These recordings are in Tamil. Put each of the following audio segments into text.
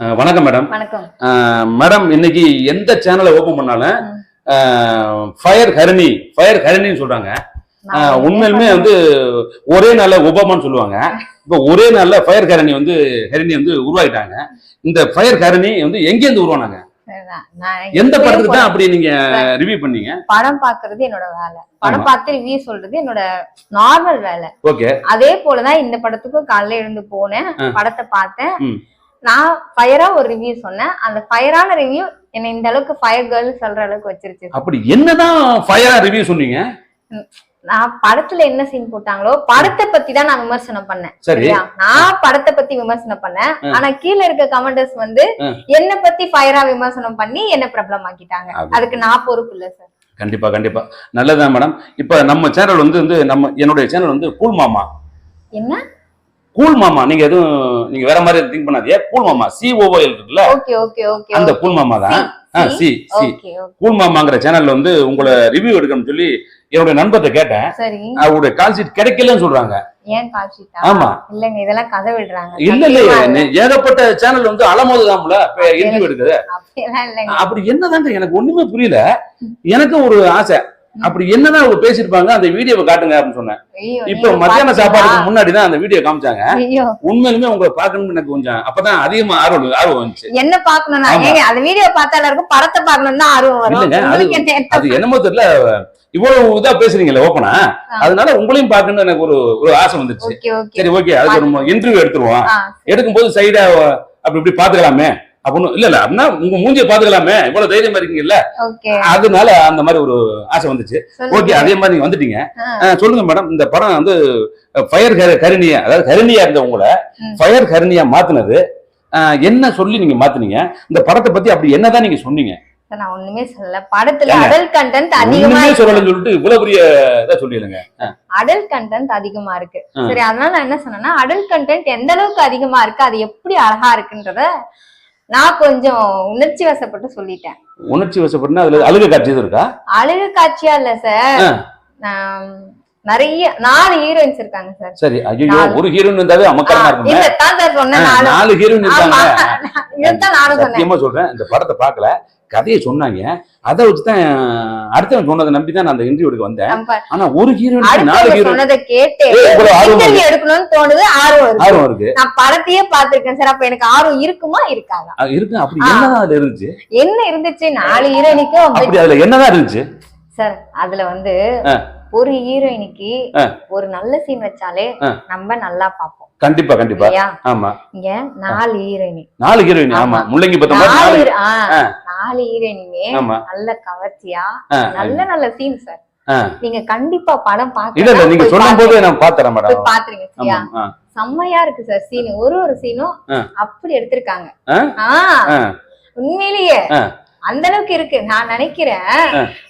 வணக்கம் மேடம் வணக்கம். மேடம் இன்னைக்கு எந்த சேனலை ஓபன் பண்ணாலும். ஃபயர் ஹரணி ஃபயர் ஹரணின்னு சொல்றாங்க. உண்மையிலுமே? வந்து ஒரே நாள்ல ஒபாமான்னு சொல்லுவாங்க. இப்போ ஒரே நாள்ல ஃபயர் ஹரணி வந்து ஹரணி வந்து உருவாக்கிட்டாங்க. இந்த ஃபயர் ஹரணி வந்து எங்கேருந்து உருவானாங்க? எந்த படத்துக்கு தான் அப்படி நீங்க ரிவ்யூ பண்ணீங்க? படம் பாக்குறது என்னோட வேலை. படம். பார்த்து ரிவ்யூ சொல்றது என்னோட நார்மல் வேலை. ஓகே அதே போலதான் இந்த படத்துக்கும் காலையில எழுந்து போனேன். படத்தை பார்த்தேன். நான் ஃபயரா ஒரு ரிவ்யூ சொன்னேன். அந்த ஃபயரான ரிவ்யூ என்னை இந்த அளவுக்கு ஃபயர் கேர்ள் சொல்ற அளவுக்கு வச்சிருச்சு. அப்படி என்னதான் ஃபயரா ரிவ்யூ சொன்னீங்க? நான் படத்துல என்ன சீன் போட்டாங்களோ படத்தை பத்தி தான் நான் விமர்சனம் பண்ணேன். சரி. சரியா? நான் படத்தை பத்தி விமர்சனம் பண்ணேன். ஆனா கீழ இருக்க கமெண்டர்ஸ் வந்து. என்ன பத்தி ஃபயரா விமர்சனம் பண்ணி என்ன பிரபலம் ஆக்கிட்டாங்க அது. அதுக்கு நான் பொறுப்பு இல்ல சார் கண்டிப்பா கண்டிப்பா. நல்லதுதான் மேடம் இப்ப நம்ம சேனல் வந்து வந்து நம்ம என்னுடைய சேனல் வந்து கூல் மாமா. என்ன? கூல் மாமா. நீங்க எதுவும் நீங்க வேற மாதிரி திங்க் பண்ணாதீங்க. கூல் மாமா. சிஓஓஎல் இருக்குல்ல? ஓகே ஓகே ஓகே அந்த கூல் மாமா தான். சி சி கூல் மாமாங்கிற சேனல்ல வந்து உங்களை ரிவ்யூ எடுக்கணும்னு சொல்லி என்னுடைய நண்பர்கிட்ட கேட்டேன். அவருடைய கால் ஷீட் கிடைக்கலன்னு சொல்றாங்க. ஏன் காட்சிட்டா ஆமா. இல்லங்க இதெல்லாம் கதை விடுறாங்க. இல்ல இல்லையே நே- ஏகப்பட்ட சேனல் வந்து அலமோதுதாம்ல? இன்டர்வியூ எடுக்குது. அப்படி என்னதாங்க? எனக்கு ஒண்ணுமே புரியல. எனக்கு ஒரு ஆசை. அப்படி என்னதான் அவங்க பேசியிருப்பாங்க அந்த வீடியோவை காட்டுங்க அப்படின்னு சொன்னேன். இப்ப மத்தியான? சாப்பாடுக்கு முன்னாடி தான் அந்த வீடியோ காமிச்சாங்க. உண்மையிலுமே உங்களை பார்க்கணும்னு எனக்கு கொஞ்சம் அப்பதான் அதிகமா ஆர்வம் ஆர்வம் வந்துச்சு. என்ன பாக்கணும்னா அந்த வீடியோ பார்த்தால இருக்கும் படத்தை பார்க்கணும் தான் ஆர்வம் வரும். அது- என்னமோ தெரியல. இவ்வளவு இதா பேசுறீங்களே ஓப்பனா அதனால உங்களையும் பார்க்கணும்னு எனக்கு ஒரு ஒரு ஆசை வந்துச்சு சரி ஓகே அதுக்கு ஒரு இன்டர்வியூ எடுத்துருவோம். ஆ எடுக்கும்போது சைடா அப்படி இப்படி பாத்துக்கலாமே அப்படின்னு இல்ல இல்ல அப்படின்னா உங்க மூஞ்சிய பாத்துக்கலாமே. இவ்வளவு தைரியமா இருக்கீங்கல்ல? அதனால அந்த மாதிரி ஒரு ஆசை வந்துச்சு. ஓகே அதே மாதிரி நீங்க வந்துட்டீங்க. சொல்லுங்க மேடம் இந்த படம் வந்து ஃபயர் கருணியா அதாவது கருணியா இருந்த உங்களை. ஃபயர் கருணியா மாத்துனது. என்ன சொல்லி நீங்க மாத்துனீங்க? இந்த படத்தை பத்தி அப்படி என்னதான் நீங்க சொன்னீங்க? நான் ஒண்ணுமே சொல்லல. படத்துல அடல் கண்டென்ட் அதிகமா சொல்லிட்டு இவ்வளவு பெரிய சொல்லிடுங்க. அடல் கண்டென்ட் அதிகமா இருக்கு. சரி அதனால நான் என்ன சொன்னேன்னா அடல் கண்டென்ட் எந்த அளவுக்கு அதிகமா இருக்கு அது எப்படி அழகா இருக்குன்றத நான் கொஞ்சம் உணர்ச்சி வசப்பட்டு சொல்லிட்டேன். உணர்ச்சி வசப்பட்டுனா அதுல அழுக காட்சி இருக்கா? அழகு காட்சியா இல்ல சார். நிறைய நாலு ஹீரோயின்ஸ் இருக்காங்க சார். சரி ஐயோ. ஒரு ஹீரோயின் இருந்தாவே அமக்கரமா இருக்குமே. இதான் சார் சொன்ன ஆ, நாலு. ஹீரோயின் இருக்காங்க இதுதான் நானும் சொன்னேன். சொல்றேன் இந்த படத்தை பார்க்கல. கதையை சொன்னாங்க. அதை வச்சுதான் அடுத்தவன் சொன்னதை நம்பி தான் நான் அந்த இன்டர்வியூக்கு வந்தேன். ஆனா ஒரு ஹீரோயின் நாலு ஹீரோயின் சொன்னதை கேட்டு இன்டர்வியூ எடுக்கணும்னு தோணுது ஆர்வம் இருக்கு. ஆர்வம் இருக்கு. நான் படத்தையே பார்த்திருக்கேன் சார் அப்ப எனக்கு ஆர்வம் இருக்குமா இருக்காதா? இருக்கு. அப்படி. என்னதான் அதுல இருந்துச்சு? என்ன இருந்துச்சு? நாலு ஹீரோயினுக்கும் அப்படி அதுல என்னதான் இருந்துச்சு? சார் அதுல வந்து. ஒரு ஹீரோயினுக்கு. ஒரு நல்ல சீன் வச்சாலே. நம்ம நல்லா பார்ப்போம். கண்டிப்பா கண்டிப்பா. ஆமா. இங்க நாலு ஹீரோயின். நாலு ஹீரோயின் ஆமா. முள்ளங்கி பத்த மாதிரி நாலு நாலு. நல்ல கவர்ச்சியா நல்ல நல்ல சீன் சார். நீங்க கண்டிப்பா படம் இல்ல நீங்க பாக்க சொல்லும் போதே நான் பாத்துறேன் மேடம். ஆ. செம்மையா இருக்கு சார் சீன் ஒரு ஒரு சீனும். அப்படி எடுத்திருக்காங்க. உண்மையிலேயே. அந்த அளவுக்கு இருக்கு. நான் நினைக்கிறேன்.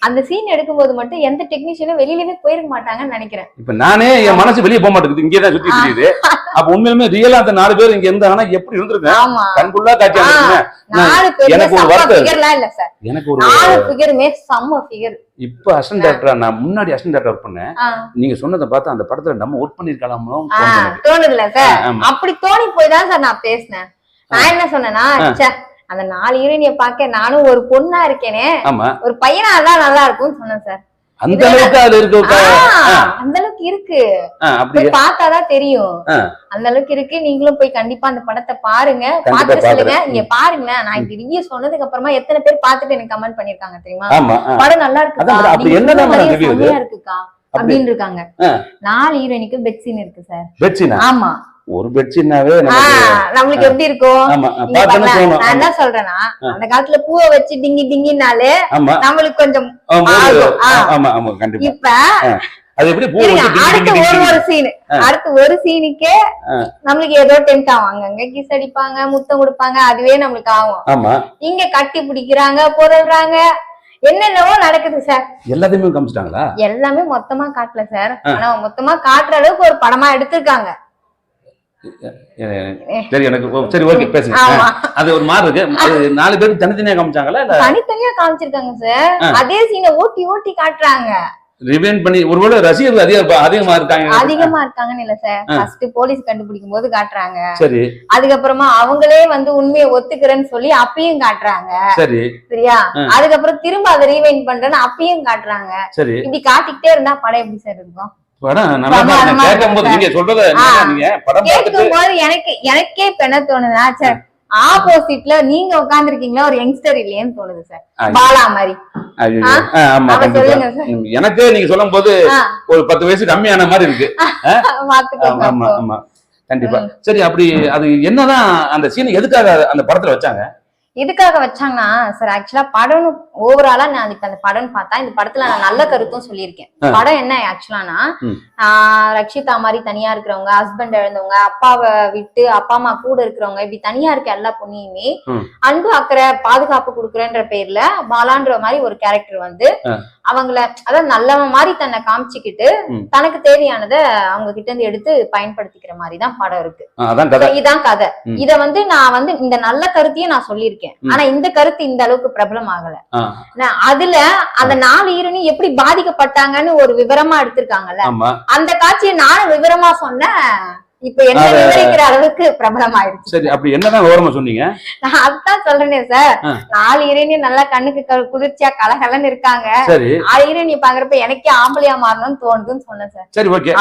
அந்த சீன் எடுக்கும்போது மட்டும் எந்த டெக்னீஷியனும் வெளியிலவே போயிருக்க மாட்டாங்கன்னு நினைக்கிறேன். இப்ப நானே என் மனசு வெளியே போக மாட்டேங்குது. இங்கே தான் சுத்தி தெரியுது அப்ப உண்மையிலுமே ரியலா அந்த நாலு பேர் இங்க இருந்தாங்கன்னா எப்படி இருந்திருக்கேன் கண்குள்ளா காட்சி எனக்கு ஒரு வருத்தம் இல்ல சார் எனக்கு ஒரு ஃபிகருமே செம்ம ஃபிகர் இப்ப அசிஸ்டன்ட் டேரக்டரா நான் முன்னாடி அசிஸ்டன்ட் டேரக்டர் ஒர்க் பண்ணேன். நீங்க சொன்னதை பார்த்தா அந்த படத்துல நம்ம ஒர்க் பண்ணிருக்கலாமோ தோணுதுல சார். அப்படி தோணி போய் தான் சார் நான் பேசினேன். நான் என்ன சொன்னேன்னா அந்த நாலு ஹீரோயினிய பார்க்க நானும் ஒரு பொண்ணா இருக்கேனே. ஒரு பையனா தான் நல்லா இருக்கும்னு சொன்னேன் சார். அந்த அளவுக்கு அதுல இருக்க அந்த அளவுக்கு இருக்கு. பார்த்தாதான் தெரியும். அந்த அளவுக்கு இருக்கு. நீங்களும் போய் கண்டிப்பா அந்த படத்தை பாருங்க. பார்த்து சொல்லுங்க. நீங்க பாருங்களேன். நான் இந்த ரிவ்யூ சொன்னதுக்கு அப்புறமா எத்தனை பேர் பார்த்துட்டு எனக்கு கமெண்ட் பண்ணிருக்காங்க தெரியுமா. படம் நல்லா அதான் இருக்குக்கா. அப்படின்னு இருக்காங்க. நாலு ஹீரோயினுக்கு பெட் சீன் இருக்கு சார். ஆமா. ஒரு பெட்ஷீட்னாவே நம்மளுக்கு எப்படி இருக்கும் நான் என்ன சொல்றேன்னா அந்த காலத்துல பூவை வச்சு டிங்கி டிங்கினாலே நம்மளுக்கு கொஞ்சம் இப்ப அது எப்படி பூ அடுத்து ஒரு ஒரு சீன். அடுத்து ஒரு சீனுக்கே. நம்மளுக்கு ஏதோ டென்ட் ஆவாங்க கிஸ் அடிப்பாங்க முத்தம் கொடுப்பாங்க அதுவே நம்மளுக்கு ஆகும். இங்க கட்டி பிடிக்கிறாங்க பொருள்றாங்க. என்னென்னவோ நடக்குது சார் எல்லாத்தையுமே காமிச்சிட்டாங்களா? எல்லாமே மொத்தமா காட்டல சார். ஆனா மொத்தமா காட்டுற அளவுக்கு ஒரு படமா எடுத்திருக்காங்க. சரி எனக்கு சரி ஓகே பேசுங்க. அது ஒரு மாதிரி இருக்கு. நாலு பேருக்கு தனித்தனியா காமிச்சாங்களா இல்ல? தனித்தனியா காமிச்சிருக்காங்க சார். அதே சீனை ஓட்டி ஓட்டி காட்டுறாங்க. ரிவைன் பண்ணி ஒருவேளை ரசிகர்கள் அதிக அதிகமா இருக்காங்க. அதிகமா இருக்காங்கன்னு இல்ல சார். ஃபர்ஸ்ட் போலீஸ் கண்டுபிடிக்கும் போது காட்டுறாங்க. சரி. அதுக்கப்புறமா அவங்களே வந்து உண்மையை ஒத்துக்கிறேன்னு சொல்லி அப்பயும் காட்டுறாங்க. சரி. சரியா. அதுக்கப்புறம் திரும்ப அதை ரீவைண்ட் பண்றேன்னு அப்பயும் காட்டுறாங்க. சரி. இப்படி காட்டிக்கிட்டே இருந்தா படம் எப்படி சார் இருக்கும்? எனக்கு எனக்கே இப்ப என்ன தோணுதுன்னா சார் ஆப்போசிட்ல நீங்க உட்கார்ந்துருக்கீங்களா ஒரு யங்ஸ்டர் இல்லையேன்னு தோணுது சார். பாலா மாதிரி. எனக்கு நீங்க சொல்லும் போது ஒரு பத்து வயசு கம்மியான மாதிரி இருக்கு. ஆமா. ஆமா கண்டிப்பா. சரி அப்படி அது என்னதான் அந்த சீன் எதுக்காக அந்த படத்துல வச்சாங்க? இதுக்காக வச்சாங்கன்னா சார் ஆக்சுவலா படம் ஓவராலா நான் இப்ப அந்த படம் பார்த்தா இந்த படத்துல நான் நல்ல கருத்தும் சொல்லியிருக்கேன். படம் என்ன ஆக்சுவலானா. ரக்ஷிதா மாதிரி தனியா இருக்கிறவங்க ஹஸ்பண்ட் இழந்தவங்க அப்பாவை விட்டு அப்பா அம்மா கூட இருக்கிறவங்க இப்படி தனியா இருக்க எல்லா பொண்ணையுமே. அன்பு அக்கறை பாதுகாப்பு கொடுக்குறேன்ற பேர்ல பாலான்ற மாதிரி ஒரு கேரக்டர் வந்து. அவங்கள அதாவது நல்லவன் மாதிரி தன்னை காமிச்சுக்கிட்டு. தனக்கு தேவையானதை அவங்க கிட்ட இருந்து எடுத்து பயன்படுத்திக்கிற மாதிரி தான் படம் இருக்கு. இதான் கதை. இத வந்து நான் வந்து இந்த நல்ல கருத்தையும் நான் சொல்லியிருக்கேன். ஆனா இந்த கருத்து இந்த அளவுக்கு பிரபலம் ஆகல. அதுல அந்த நாலு ஹீரோனும் எப்படி பாதிக்கப்பட்டாங்கன்னு ஒரு விவரமா எடுத்திருக்காங்கல்ல. அந்த காட்சியை நானும் விவரமா சொன்னேன் இப்ப என்ன விவரிக்கிற அளவுக்கு பிரபலம் ஆயிடுச்சு சரி அப்படி என்னதான் விவரமா சொன்னீங்க? நான் அதுதான் சொல்றேனே சார். நாலு ஹீரோயினும் நல்லா கண்ணுக்கு குளிர்ச்சியா கலகலன்னு இருக்காங்க. சரி. ஆறு ஹீரோயினி பாக்குறப்ப எனக்கே ஆம்பளையா மாறணும்னு தோணுதுன்னு சொன்னேன் சார். சரி ஓகே.